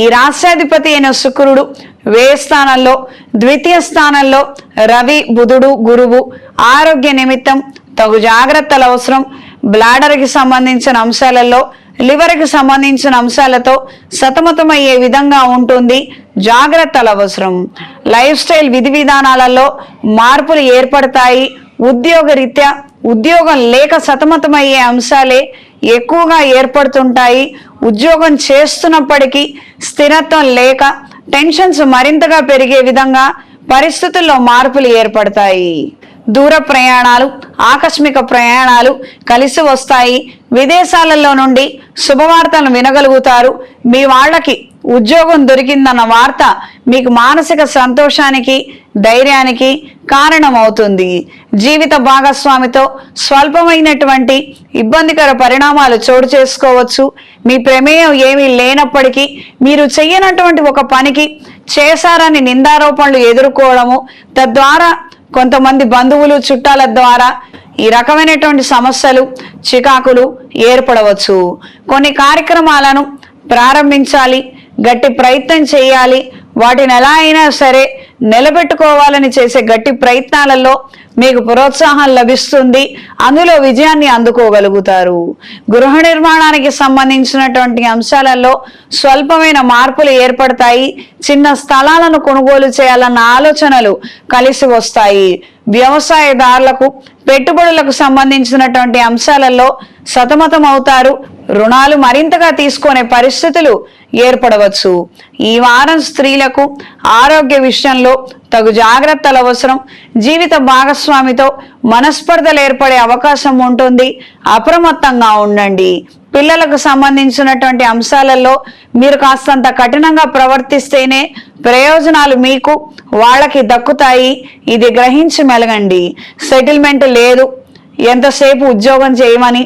ఈ రాష్ట్రాధిపతి అయిన శుక్రుడు వే స్థానంలో ద్వితీయ స్థానంలో రవి బుధుడు గురువు ఆరోగ్య నిమిత్తం తగు జాగ్రత్తలు అవసరం. బ్లాడర్కి సంబంధించిన అంశాలలో లివర్కి సంబంధించిన అంశాలతో సతమతమయ్యే విధంగా ఉంటుంది జాగ్రత్తలు అవసరం. లైఫ్ స్టైల్ విధి విధానాలలో మార్పులు ఏర్పడతాయి. ఉద్యోగరీత్యా ఉద్యోగం లేక సతమతమయ్యే అంశాలే ఎక్కువగా ఏర్పడుతుంటాయి. ఉద్యోగం చేస్తున్నప్పటికీ స్థిరత్వం లేక టెన్షన్స్ మరింతగా పెరిగే విధంగా పరిస్థితుల్లో మార్పులు ఏర్పడతాయి. దూర ప్రయాణాలు ఆకస్మిక ప్రయాణాలు కలిసి వస్తాయి. విదేశాలలో నుండి శుభవార్తలను వినగలుగుతారు. మీ వాళ్ళకి ఉద్యోగం దొరికిందన్న వార్త మీకు మానసిక సంతోషానికి ధైర్యానికి కారణమవుతుంది. జీవిత భాగస్వామితో స్వల్పమైనటువంటి ఇబ్బందికర పరిణామాలు చోటు చేసుకోవచ్చు. మీ ప్రమేయం ఏమీ లేనప్పటికీ మీరు చెయ్యనటువంటి ఒక పనికి చేశారని నిందారోపణలు ఎదుర్కోవడము తద్వారా కొంతమంది బంధువులు చుట్టాల ద్వారా ఈ రకమైనటువంటి సమస్యలు చికాకులు ఏర్పడవచ్చు. కొన్ని కార్యక్రమాలను ప్రారంభించాలి గట్టి ప్రయత్నం చేయాలి వాటిని ఎలా అయినా సరే నిలబెట్టుకోవాలని చేసే గట్టి ప్రయత్నాలలో మీకు ప్రోత్సాహం లభిస్తుంది. అందులో విజయాన్ని అందుకోగలుగుతారు. గృహ నిర్మాణానికి సంబంధించినటువంటి అంశాలలో స్వల్పమైన మార్పులు ఏర్పడతాయి. చిన్న స్థలాలను కొనుగోలు చేయాలన్న ఆలోచనలు కలిసి వస్తాయి. వ్యవసాయదారులకు పెట్టుబడులకు సంబంధించినటువంటి అంశాలలో సతమతం అవుతారు రుణాలు మరింతగా తీసుకునే పరిస్థితులు ఏర్పడవచ్చు. ఈ వారం స్త్రీలకు ఆరోగ్య విషయంలో తగు జాగ్రత్తలు అవసరం. జీవిత భాగస్వామితో మనస్పర్ధలు ఏర్పడే అవకాశం ఉంటుంది. అప్రమత్తంగా ఉండండి. పిల్లలకు సంబంధించినటువంటి అంశాలలో మీరు కాస్తంత కఠినంగా ప్రవర్తిస్తేనే ప్రయోజనాలు మీకు వాళ్ళకి దక్కుతాయి. ఇది గ్రహించి మెలగండి. సెటిల్మెంట్ లేదు. ఎంతసేపు ఉద్యోగం చేయమని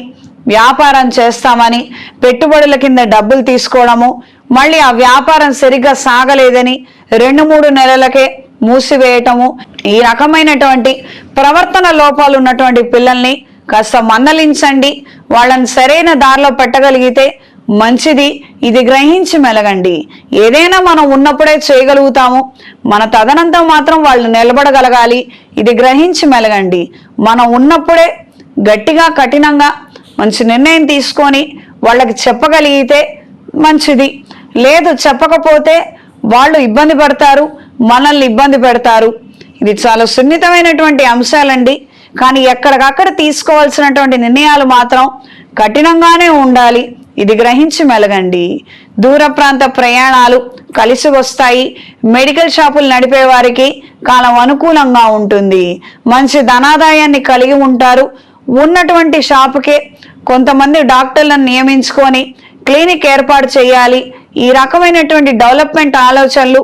వ్యాపారం చేస్తామని పెట్టుబడుల కింద డబ్బులు తీసుకోవడము మళ్ళీ ఆ వ్యాపారం సరిగ్గా సాగలేదని రెండు మూడు నెలలకే మూసివేయటము ఈ రకమైనటువంటి ప్రవర్తన లోపాలు ఉన్నటువంటి పిల్లల్ని కాస్త మందలించండి. వాళ్ళని సరైన దారిలో పెట్టగలిగితే మంచిది. ఇది గ్రహించి మెలగండి. ఏదైనా మనం ఉన్నప్పుడే చేయగలుగుతాము. మన తదనంతం మాత్రం వాళ్ళు నిలబడగలగాలి. ఇది గ్రహించి మెలగండి. మనం ఉన్నప్పుడే గట్టిగా కఠినంగా మంచి నిర్ణయం తీసుకొని వాళ్ళకి చెప్పగలిగితే మంచిది. లేదు చెప్పకపోతే వాళ్ళు ఇబ్బంది పడతారు మనల్ని ఇబ్బంది పెడతారు. ఇది చాలా సున్నితమైనటువంటి అంశాలండి. కానీ ఎక్కడికక్కడ తీసుకోవాల్సినటువంటి నిర్ణయాలు మాత్రం కఠినంగానే ఉండాలి. ఇది గ్రహించి మెలగండి. దూర ప్రాంత ప్రయాణాలు కలిసి వస్తాయి. మెడికల్ షాపులు నడిపే వారికి కాలం అనుకూలంగా ఉంటుంది. మంచి ధనాదాయాన్ని కలిగి ఉంటారు. ఉన్నటువంటి షాపుకే కొంతమంది డాక్టర్లను నియమించుకొని క్లినిక్ ఏర్పాటు చేయాలి. ఈ రకమైనటువంటి డెవలప్మెంట్ ఆలోచనలు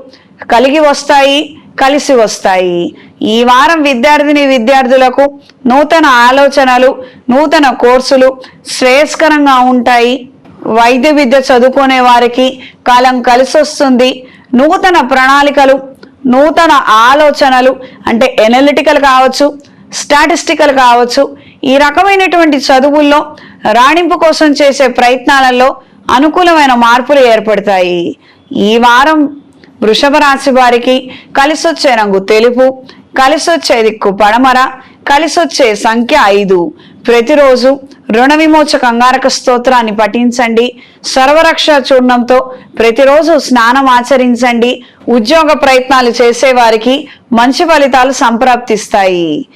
కలిగి వస్తాయి కలిసి వస్తాయి. ఈ వారం విద్యార్థిని విద్యార్థులకు నూతన ఆలోచనలు నూతన కోర్సులు శ్రేయస్కరంగా ఉంటాయి. వైద్య విద్య చదువుకునే వారికి కాలం కలిసి వస్తుంది నూతన ప్రణాళికలు నూతన ఆలోచనలు అంటే ఎనలిటికల్ కావచ్చు స్టాటిస్టికల్ కావచ్చు ఈ రకమైనటువంటి చదువుల్లో రాణింపు కోసం చేసే ప్రయత్నాలలో అనుకూలమైన మార్పులు ఏర్పడతాయి. ఈ వారం వృషభ రాశి వారికి కలిసొచ్చే రంగు తెలుపు కలిసొచ్చే దిక్కు పడమర కలిసొచ్చే సంఖ్య ఐదు. ప్రతిరోజు రుణ విమోచ కంగారక స్తోత్రాన్ని పఠించండి. సర్వరక్ష చూర్ణంతో ప్రతిరోజు స్నానం ఆచరించండి. ఉద్యోగ ప్రయత్నాలు చేసేవారికి మంచి ఫలితాలు సంప్రాప్తిస్తాయి.